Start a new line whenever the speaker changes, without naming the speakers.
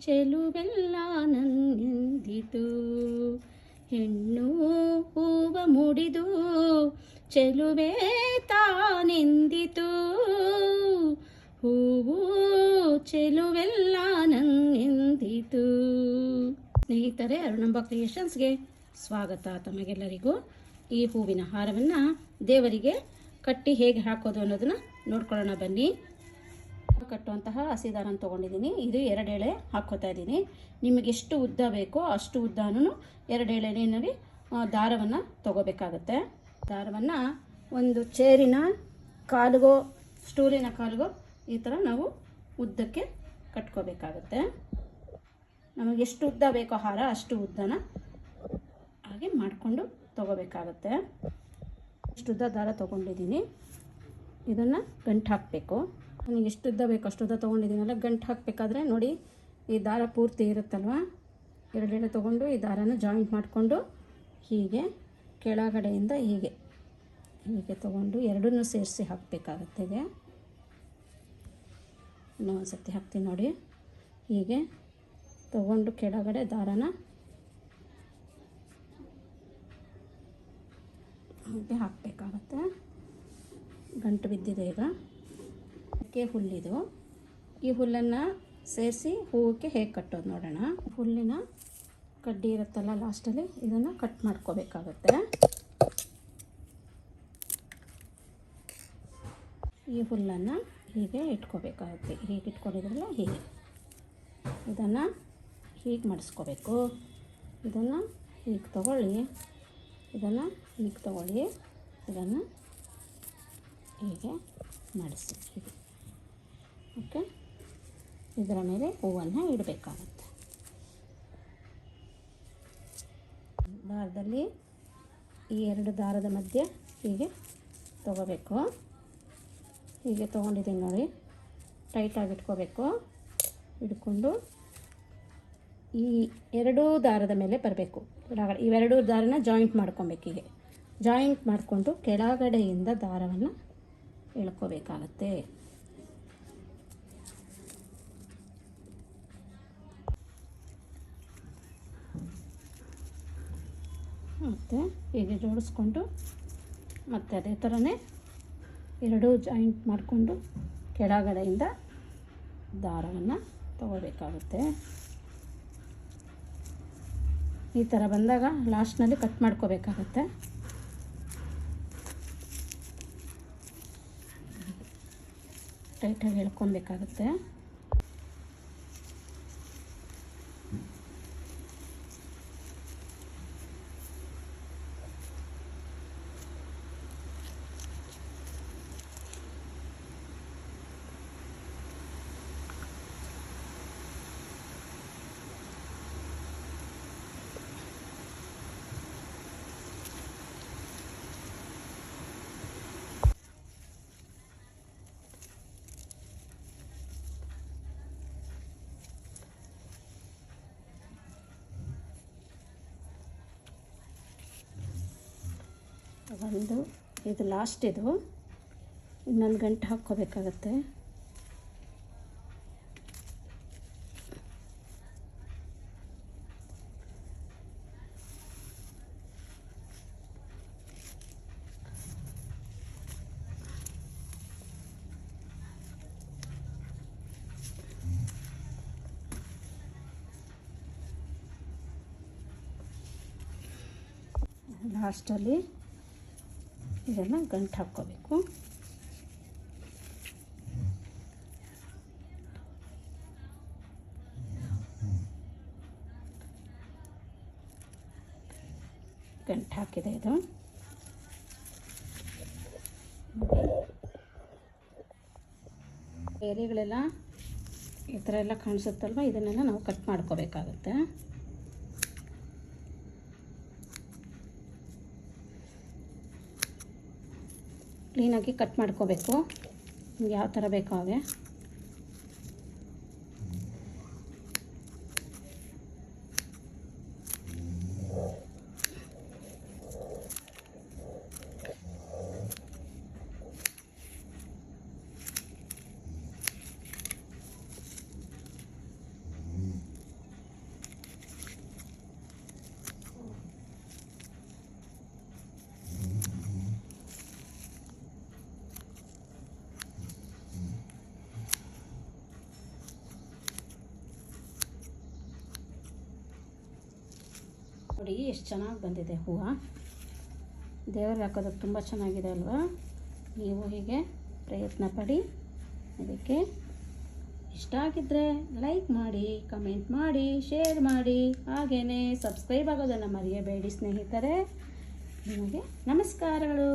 ಚೆಲುವೆಲ್ಲ ನನ್ನೆಂದಿತು ಹೆಣ್ಣು ಹೂವ ಮುಡಿದು ಚೆಲುವೆ ತಾನೆಂದಿತು. ಹೂವು ಚೆಲುವೆಲ್ಲ ನನ್ನೆಂದಿತು ಸ್ನೇಹಿತರೆ ಅರುಣಂಬ ಕ್ರಿಯೇಷನ್ಸ್ಗೆ ಸ್ವಾಗತ ತಮಗೆಲ್ಲರಿಗೂ. ಈ ಹೂವಿನ ಹಾರವನ್ನು ದೇವರಿಗೆ ಕಟ್ಟಿ ಹೇಗೆ ಹಾಕೋದು ಅನ್ನೋದನ್ನ ನೋಡ್ಕೊಳ್ಳೋಣ ಬನ್ನಿ. ಕಟ್ಟುವಂತಹ ಹಸಿ ದಾರನ ತೊಗೊಂಡಿದ್ದೀನಿ. ಇದು ಎರಡು ಎಳೆ ಹಾಕೋತಾ ಇದ್ದೀನಿ. ನಿಮಗೆ ಎಷ್ಟು ಉದ್ದ ಬೇಕೋ ಅಷ್ಟು ಉದ್ದನೂ ಎರಡು ಎಳೆನಲ್ಲಿ ದಾರವನ್ನು ತಗೋಬೇಕಾಗತ್ತೆ. ದಾರವನ್ನು ಒಂದು ಚೇರಿನ ಕಾಲುಗೋ, ಸ್ಟೂಲಿನ ಕಾಲುಗೋ ಈ ಥರ ನಾವು ಉದ್ದಕ್ಕೆ ಕಟ್ಕೋಬೇಕಾಗತ್ತೆ. ನಮಗೆ ಎಷ್ಟು ಉದ್ದ ಬೇಕೋ ಹಾರ ಅಷ್ಟು ಉದ್ದನ ಹಾಗೆ ಮಾಡಿಕೊಂಡು ತಗೋಬೇಕಾಗತ್ತೆ. ಇಷ್ಟು ಉದ್ದ ದಾರ ತೊಗೊಂಡಿದ್ದೀನಿ. ಇದನ್ನು ಗಂಟು ಹಾಕಬೇಕು. ನನಗೆ ಎಷ್ಟು ಉದ್ದ ಬೇಕು ಅಷ್ಟು ಉದ್ದ ತೊಗೊಂಡಿದ್ದೀನಲ್ಲ ಗಂಟು ಹಾಕಬೇಕಾದ್ರೆ ನೋಡಿ ಈ ದಾರ ಪೂರ್ತಿ ಇರುತ್ತಲ್ವ? ಎರಡೆಡೆ ತೊಗೊಂಡು ಈ ದಾರನ ಜಾಯಿಂಟ್ ಮಾಡಿಕೊಂಡು ಹೀಗೆ ಕೆಳಗಡೆಯಿಂದ ಹೀಗೆ. ಹೀಗೆ ತೊಗೊಂಡು ಎರಡನ್ನೂ ಸೇರಿಸಿ ಹಾಕಬೇಕಾಗತ್ತೆ ಈಗ. ಇನ್ನೊಂದು ಸರ್ತಿ ಹಾಕ್ತೀನಿ ನೋಡಿ. ಹೀಗೆ ತಗೊಂಡು ಕೆಳಗಡೆ ದಾರನ ಹಾಗೆ ಹಾಕಬೇಕಾಗತ್ತೆ. ಗಂಟು ಬಿದ್ದಿದೆ ಈಗ. ಅದಕ್ಕೆ ಹುಲ್ಲಿದು. ಈ ಹುಲ್ಲನ್ನು ಸೇರಿಸಿ ಹೂವಕ್ಕೆ ಹೇಗೆ ಕಟ್ಟೋದು ನೋಡೋಣ. ಹುಲ್ಲಿನ ಕಡ್ಡಿ ಇರುತ್ತಲ್ಲ ಲಾಸ್ಟಲ್ಲಿ, ಇದನ್ನು ಕಟ್ ಮಾಡ್ಕೋಬೇಕಾಗತ್ತೆ. ಈ ಹುಲ್ಲನ್ನು ಹೀಗೆ ಇಟ್ಕೋಬೇಕಾಗುತ್ತೆ. ಹೀಗೆ ಇಟ್ಕೊಂಡಿದ್ರಲ್ಲ ಹೀಗೆ. ಇದನ್ನು ಹೀಗೆ ಮಾಡಿಸ್ಕೋಬೇಕು. ಇದನ್ನು ಹೀಗೆ ತಗೊಳ್ಳಿ. ಇದನ್ನು ಹೀಗೆ ತಗೊಳ್ಳಿ. ಇದನ್ನು ಹೀಗೆ ಮಾಡಿಸಿ. ಹೀಗೆ ಓಕೆ? ಇದರ ಮೇಲೆ ಹೂವನ್ನು ಇಡಬೇಕಾಗುತ್ತೆ. ದಾರದಲ್ಲಿ ಈ ಎರಡು ದಾರದ ಮಧ್ಯೆ ಹೀಗೆ ತಗೋಬೇಕು. ಹೀಗೆ ತೊಗೊಂಡಿದ್ದೀನಿ ನೋಡಿ. ಟೈಟಾಗಿ ಇಟ್ಕೋಬೇಕು. ಇಟ್ಕೊಂಡು ಈ ಎರಡೂ ದಾರದ ಮೇಲೆ ಬರಬೇಕು. ಕೆಳಗಡೆ ಇವೆರಡೂ ದಾರನ ಜಾಯಿಂಟ್ ಮಾಡ್ಕೊಬೇಕು ಹೀಗೆ. ಜಾಯಿಂಟ್ ಮಾಡಿಕೊಂಡು ಕೆಳಗಡೆಯಿಂದ ದಾರವನ್ನು ಎಳ್ಕೋಬೇಕಾಗತ್ತೆ. ಮತ್ತು ಹೀಗೆ ಜೋಡಿಸ್ಕೊಂಡು ಮತ್ತು ಅದೇ ಥರನೇ ಎರಡೂ ಜಾಯಿಂಟ್ ಮಾಡಿಕೊಂಡು ಕೆಳಗಡೆಯಿಂದ ದಾರವನ್ನು ತಗೋಬೇಕಾಗುತ್ತೆ. ಈ ಥರ ಬಂದಾಗ ಲಾಸ್ಟ್ನಲ್ಲಿ ಕಟ್ ಮಾಡ್ಕೋಬೇಕಾಗುತ್ತೆ. ಟೈಟಾಗಿ ಎಳ್ಕೊಬೇಕಾಗುತ್ತೆ. ಒಂದು ಇದು ಲಾಸ್ಟ್ ಇದು. ಇನ್ನೊಂದು ಗಂಟೆ ಹಾಕ್ಕೋಬೇಕಾಗತ್ತೆ. ಲಾಸ್ಟಲ್ಲಿ ಇದನ್ನು ಗಂಟು ಹಾಕ್ಕೋಬೇಕು. ಗಂಟು ಹಾಕಿದೆ ಇದು. ಎಲೆಗಳೆಲ್ಲ ಈ ಥರ ಎಲ್ಲ ಕಾಣಿಸುತ್ತಲ್ವ? ಇದನ್ನೆಲ್ಲ ನಾವು ಕಟ್ ಮಾಡ್ಕೋಬೇಕಾಗುತ್ತೆ. ಕ್ಲೀನಾಗಿ ಕಟ್ ಮಾಡ್ಕೋಬೇಕು. ನಿಮ್ಗೆ ಯಾವ ಥರ ಬೇಕೋ ನೋಡಿ ಎಷ್ಟು ಚೆನ್ನಾಗಿ ಬಂದಿದೆ ಹೂವು. ದೇವ್ರಿಗೆ ಹಾಕೋದಕ್ಕೆ ತುಂಬ ಚೆನ್ನಾಗಿದೆ ಅಲ್ವಾ? ನೀವು ಹೀಗೆ ಪ್ರಯತ್ನ ಪಡಿ. ಅದಕ್ಕೆ ಇಷ್ಟ ಆಗಿದ್ದರೆ ಲೈಕ್ ಮಾಡಿ, ಕಮೆಂಟ್ ಮಾಡಿ, ಶೇರ್ ಮಾಡಿ. ಹಾಗೇ ಸಬ್ಸ್ಕ್ರೈಬ್ ಆಗೋದನ್ನು ಮರೆಯಬೇಡಿ ಸ್ನೇಹಿತರೆ. ನಿಮಗೆ ನಮಸ್ಕಾರಗಳು.